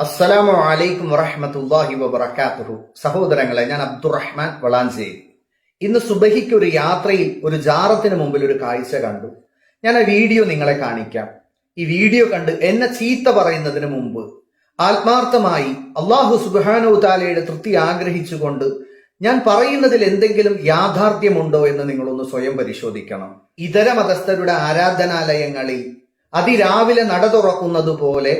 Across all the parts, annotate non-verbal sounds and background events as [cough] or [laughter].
അസ്സലാമു അലൈക്കും വറഹമത്തല്ലാഹി വബറകാതുഹു സഹോദരങ്ങളെ ഞാൻ അബ്ദുറഹ്മാൻ വളാഞ്ചേരി. ഇന്ന് സുബഹിക്ക് ഒരു യാത്രയിൽ ഒരു ജാറത്തിന് മുമ്പിൽ ഒരു കാഴ്ച കണ്ടു. ഞാൻ ആ വീഡിയോ നിങ്ങളെ കാണിക്കാം. ഈ വീഡിയോ കണ്ട് എന്നെ ചീത്ത പറയുന്നതിന് മുമ്പ് ആത്മാർത്ഥമായി അള്ളാഹു സുബാനു താലയുടെ തൃപ്തി ആഗ്രഹിച്ചുകൊണ്ട് ഞാൻ പറയുന്നതിൽ എന്തെങ്കിലും യാഥാർത്ഥ്യമുണ്ടോ എന്ന് നിങ്ങളൊന്ന് സ്വയം പരിശോധിക്കണം. ഇതര മതസ്ഥരുടെ ആരാധനാലയങ്ങളിൽ അതിരാവിലെ നട തുറക്കുന്നത് പോലെ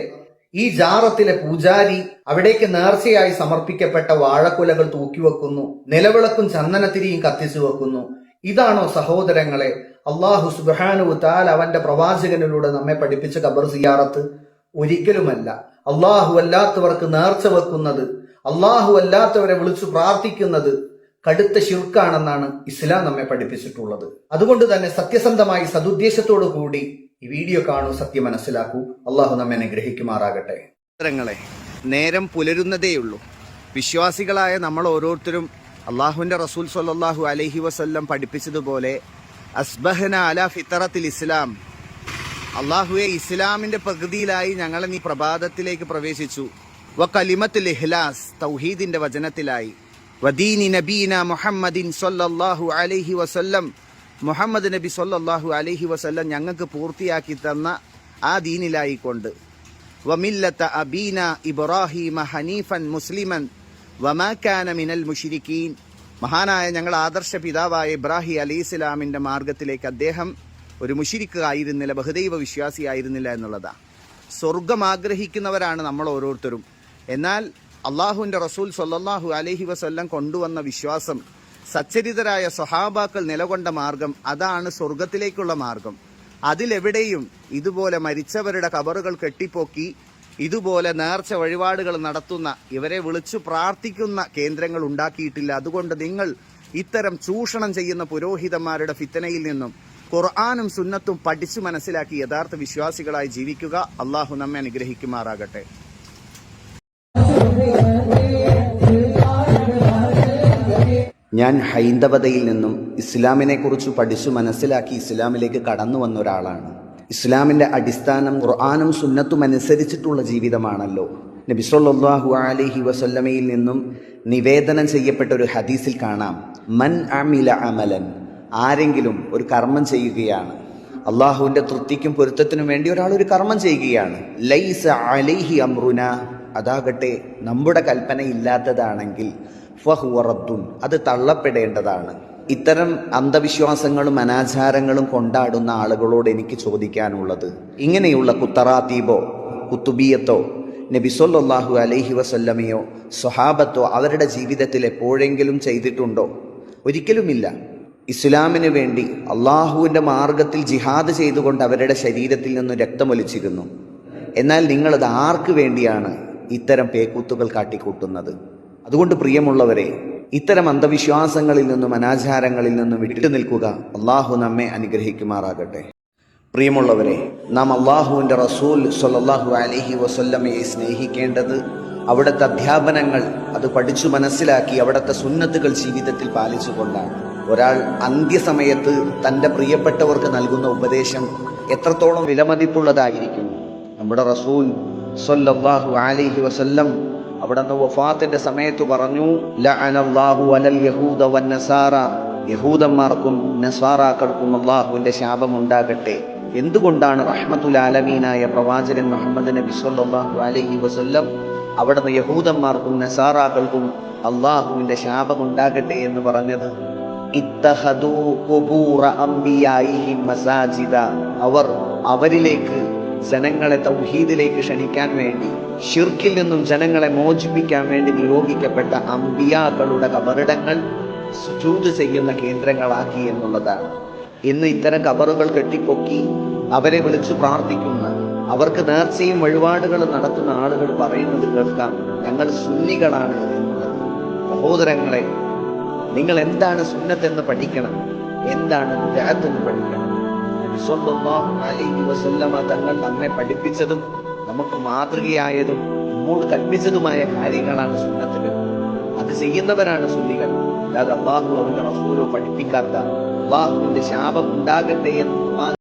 ഈ ജാറത്തിലെ പൂജാരി അവിടേക്ക് നേർച്ചയായി സമർപ്പിക്കപ്പെട്ട വാഴക്കുലകൾ തൂക്കിവെക്കുന്നു നിലവിളക്കും ചന്ദനത്തിരിയും കത്തിച്ചു വെക്കുന്നു. ഇതാണോ സഹോദരങ്ങളെ അള്ളാഹു സുബാനു താൽ അവന്റെ പ്രവാചകനിലൂടെ നമ്മെ പഠിപ്പിച്ച ഖബർ സിയാറത്ത്? ഒരിക്കലുമല്ല. അള്ളാഹു അല്ലാത്തവർക്ക് നേർച്ച വെക്കുന്നത് അള്ളാഹു അല്ലാത്തവരെ വിളിച്ചു പ്രാർത്ഥിക്കുന്നത് കടുത്ത ശിർക്കാണെന്നാണ് ഇസ്ലാം നമ്മെ പഠിപ്പിച്ചിട്ടുള്ളത്. അതുകൊണ്ട് തന്നെ സത്യസന്ധമായി സതുദ്ദേശത്തോടു കൂടി ഈ വീഡിയോ കാണൂ സത്യം മനസ്സിലാക്കൂ. അള്ളാഹു നമ്മെ അനുഗ്രഹിക്കുമാറാകട്ടെ. ചിത്രങ്ങളെ നേരം പുലരുന്നതേയുള്ളൂ വിശ്വാസികളായ നമ്മൾ ഓരോരുത്തരും അള്ളാഹുവിന്റെ റസൂൽ സല്ലാഹു അലഹി വസല്ലം പഠിപ്പിച്ചതുപോലെ അസ്ബഹന അല ഫിത്തറത്തിൽ ഇസ്ലാം. അള്ളാഹുവെ ഇസ്ലാമിന്റെ പ്രകൃതിയിലായി ഞങ്ങളെ നീ പ്രഭാതത്തിലേക്ക് പ്രവേശിച്ചു. വ കലിമത്ത് ഇഹ്ലാസ് തൗഹീദിന്റെ വചനത്തിലായി. വദീനി നബീന മുഹമ്മദിൻ സല്ലല്ലാഹു അലഹി വസല്ലം മുഹമ്മദ് നബി സൊല്ലാഹു അലഹി വസല്ലം ഞങ്ങൾക്ക് പൂർത്തിയാക്കി തന്ന ആ ദീനിലായിക്കൊണ്ട്. വമില്ലത്ത അബീന ഇബ്രാഹിമ ഹനീഫൻ മുസ്ലിമൻ വമാക്കാന മിനൽ മുഷിരിക്കീൻ മഹാനായ ഞങ്ങൾ ആദർശ പിതാവായ ഇബ്രാഹി അലി ഇസ്ലാമിന്റെ മാർഗത്തിലേക്ക് അദ്ദേഹം ഒരു മുഷിരിക്ക് ആയിരുന്നില്ല ബഹുദൈവ വിശ്വാസിയായിരുന്നില്ല എന്നുള്ളതാണ് സ്വർഗം ആഗ്രഹിക്കുന്നവരാണ് നമ്മൾ ഓരോരുത്തരും. എന്നാൽ അള്ളാഹുവിന്റെ റസൂൽ സൊല്ലാഹു അലഹി വസല്ലം കൊണ്ടുവന്ന വിശ്വാസം സച്ചരിതരായ സ്വഹാബാക്കൾ നിലകൊണ്ട മാർഗം അതാണ് സ്വർഗത്തിലേക്കുള്ള മാർഗം. അതിലെവിടെയും ഇതുപോലെ മരിച്ചവരുടെ കബറുകൾ കെട്ടിപ്പോക്കി ഇതുപോലെ നേർച്ച വഴിപാടുകൾ നടത്തുന്ന ഇവരെ വിളിച്ചു പ്രാർത്ഥിക്കുന്ന കേന്ദ്രങ്ങൾ ഉണ്ടാക്കിയിട്ടില്ല. അതുകൊണ്ട് നിങ്ങൾ ഇത്തരം ചൂഷണം ചെയ്യുന്ന പുരോഹിതന്മാരുടെ ഫിത്തനയിൽ നിന്നും ഖുർആാനും സുന്നത്തും പഠിച്ചു മനസ്സിലാക്കി യഥാർത്ഥ വിശ്വാസികളായി ജീവിക്കുക. അള്ളാഹു നമ്മെ അനുഗ്രഹിക്കുമാറാകട്ടെ. [laughs] ഞാൻ ഹൈന്ദവതയിൽ നിന്നും ഇസ്ലാമിനെക്കുറിച്ച് പഠിച്ചു മനസ്സിലാക്കി ഇസ്ലാമിലേക്ക് കടന്നു വന്ന ഒരാളാണ്. ഇസ്ലാമിന്റെ അടിസ്ഥാനം ഖുർആാനും സുന്നത്തും അനുസരിച്ചിട്ടുള്ള ജീവിതമാണല്ലോ. നബി സല്ലല്ലാഹു അലൈഹി വസല്ലമയിൽ നിന്നും നിവേദനം ചെയ്യപ്പെട്ട ഒരു ഹദീസിൽ കാണാം. മൻ അമില അമലൻ. ആരെങ്കിലും ഒരു കർമ്മം ചെയ്യുകയാണ്. അള്ളാഹുവിന്റെ തൃപ്തിക്കും പൊരുത്തത്തിനും വേണ്ടി ഒരാൾ ഒരു കർമ്മം ചെയ്യുകയാണ്. ലൈസ അലൈഹി അമ്രുന അതാകട്ടെ നമ്മുടെ കൽപ്പന ഇല്ലാത്തതാണെങ്കിൽ ഫഹുവറദ്ദുൻ അത് തള്ളപ്പെടേണ്ടതാണ്. ഇത്തരം അന്ധവിശ്വാസങ്ങളും അനാചാരങ്ങളും കൊണ്ടാടുന്ന ആളുകളോട് എനിക്ക് ചോദിക്കാനുള്ളത്. ഇങ്ങനെയുള്ള കുത്തറാത്തീബോ കുത്തുബിയത്തോ നബിസൊല്ലാഹു അലൈഹി വസല്ലമയോ സ്വഹാബത്തോ അവരുടെ ജീവിതത്തിൽ എപ്പോഴെങ്കിലും ചെയ്തിട്ടുണ്ടോ? ഒരിക്കലുമില്ല. ഇസ്ലാമിന് വേണ്ടി അള്ളാഹുവിന്റെ മാർഗത്തിൽ ജിഹാദ് ചെയ്തുകൊണ്ട് അവരുടെ ശരീരത്തിൽ നിന്ന് രക്തമൊലിച്ചിരുന്നു. എന്നാൽ നിങ്ങളത് ആർക്ക് വേണ്ടിയാണ് ഇത്തരം പേക്കൂത്തുകൾ കാട്ടിക്കൂട്ടുന്നത്? അതുകൊണ്ട് പ്രിയമുള്ളവരെ ഇത്തരം അന്ധവിശ്വാസങ്ങളിൽ നിന്നും അനാചാരങ്ങളിൽ നിന്നും വിട്ടു നിൽക്കുക അള്ളാഹു നമ്മെ അനുഗ്രഹിക്കുമാറാകട്ടെ. പ്രിയമുള്ളവരെ നാം അള്ളാഹുവിന്റെ റസൂൽ സൊല്ലാഹു അലഹി വസല്ലമയെ സ്നേഹിക്കേണ്ടത് അവിടുത്തെ അധ്യാപനങ്ങൾ അത് പഠിച്ചു മനസ്സിലാക്കി അവിടുത്തെ സുന്നത്തുകൾ ജീവിതത്തിൽ പാലിച്ചുകൊണ്ടാണ്. ഒരാൾ അന്ത്യസമയത്ത് തന്റെ പ്രിയപ്പെട്ടവർക്ക് നൽകുന്ന ഉപദേശം എത്രത്തോളം വിലമതിപ്പുള്ളതായിരിക്കും? നമ്മുടെ റസൂൽ സൊല്ലാഹു അലഹി വസല്ലം അവിടുന്ന് വഫാത്തിന്റെ സമയത്ത് പറഞ്ഞു യഹൂദന്മാർക്കും നസാറാക്കൾക്കും അള്ളാഹുവിന്റെ ശാപം ഉണ്ടാകട്ടെ എന്തുകൊണ്ടാണ് റഹ്മത്തുൽ ആലമീനായ പ്രവാചകൻ മുഹമ്മദ് നബി സല്ലല്ലാഹു അലൈഹി വസല്ലം അവിടുന്ന് യഹൂദന്മാർക്കും നസാറാക്കൾക്കും അള്ളാഹുവിന്റെ ശാപം ഉണ്ടാകട്ടെ എന്ന് പറഞ്ഞത്? അവർ അവരിലേക്ക് ജനങ്ങളെ തൗഹീദിലേക്ക് ക്ഷണിക്കാൻ വേണ്ടി ഷിർക്കിൽ നിന്നും ജനങ്ങളെ മോചിപ്പിക്കാൻ വേണ്ടി നിയോഗിക്കപ്പെട്ട അമ്പിയാക്കളുടെ കബറിടങ്ങൾ സുജൂത് ചെയ്യുന്ന കേന്ദ്രങ്ങളാക്കി എന്നുള്ളതാണ്. ഇന്ന് ഇത്തരം കബറുകൾ കെട്ടിപ്പൊക്കി അവരെ വിളിച്ചു പ്രാർത്ഥിക്കുന്ന അവർക്ക് നേർച്ചയും വഴിപാടുകളും നടത്തുന്ന ആളുകൾ പറയുന്നത് കേൾക്കാം. ഞങ്ങൾ സുന്നികളാണ് സഹോദരങ്ങളെ നിങ്ങൾ എന്താണ് സുന്നത്തെന്ന് പഠിക്കണം? എന്താണ് എന്ന് പഠിക്കണം? അലൈഹി വസല്ലമ തങ്ങൾ നമ്മെ പഠിപ്പിച്ചതും നമുക്ക് മാതൃകയായതും നമ്മോട് കൽപ്പിച്ചതുമായ കാര്യങ്ങളാണ് സുന്നത്തിൽ അത് ചെയ്യുന്നവരാണ് സുന്നികൾ. അല്ലാതെ അള്ളാഹു അവന്റെ റസൂലോ പഠിപ്പിക്കാത്ത അള്ളാഹുവിന്റെ ശാപം ഉണ്ടാകട്ടെ എന്ന്